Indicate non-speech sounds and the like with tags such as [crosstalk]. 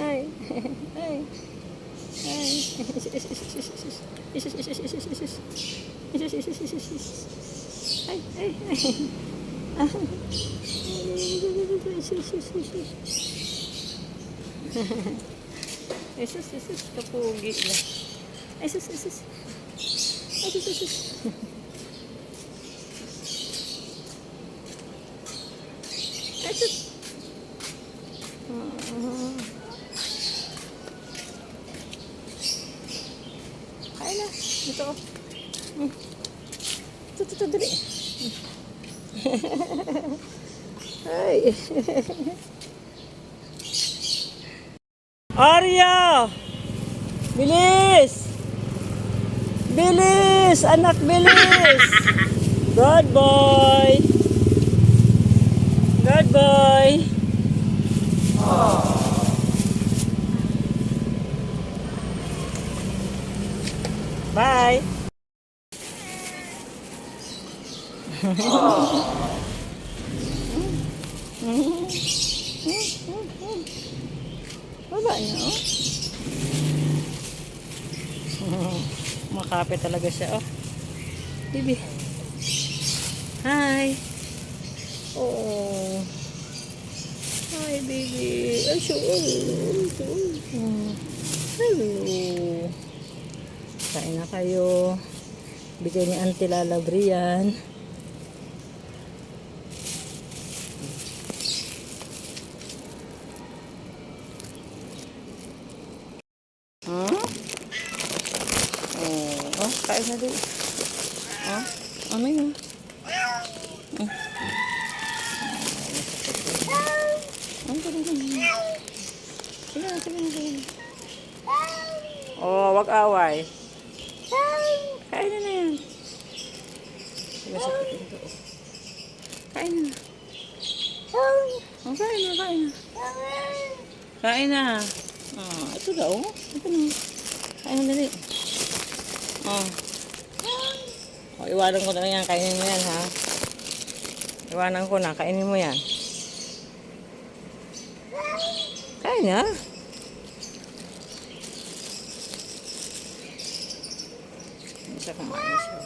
Ay. Ay. Ay. Ay, ay, ay. Isus, isus, kapugi na. Isus, isus. Isus, isus. Isus. Kain na. Ito ko. Mm. Ito, ito, ito, dali. Ay. Arya! Bilis! Bilis! Anak, bilis! [laughs] Good boy! Good boy! Bye! [laughs] Baba niya, oh. [laughs] Makapit talaga siya, oh. Bibi. Hi. Oh. Hi, baby. Ay, oh. Oh. Hello. Kain na kayo. Bigay ni Auntie Lala Brian. Huh? Oh, oh, kain na din. Oh, ano yun? Oh. Ano ba rin? Sige na, sige na, sige na. Oh, wag away. Kain na na yan. Kain na. Oh, kain na, kain na. Kain na. Oh, ito daw. Ito na. Kain na dali. Oh. Oh, iwanan ko na yan. Kainin mo yan, ha? Iwanan ko na. Kainin mo yan. Kain na. Isa kumain siya.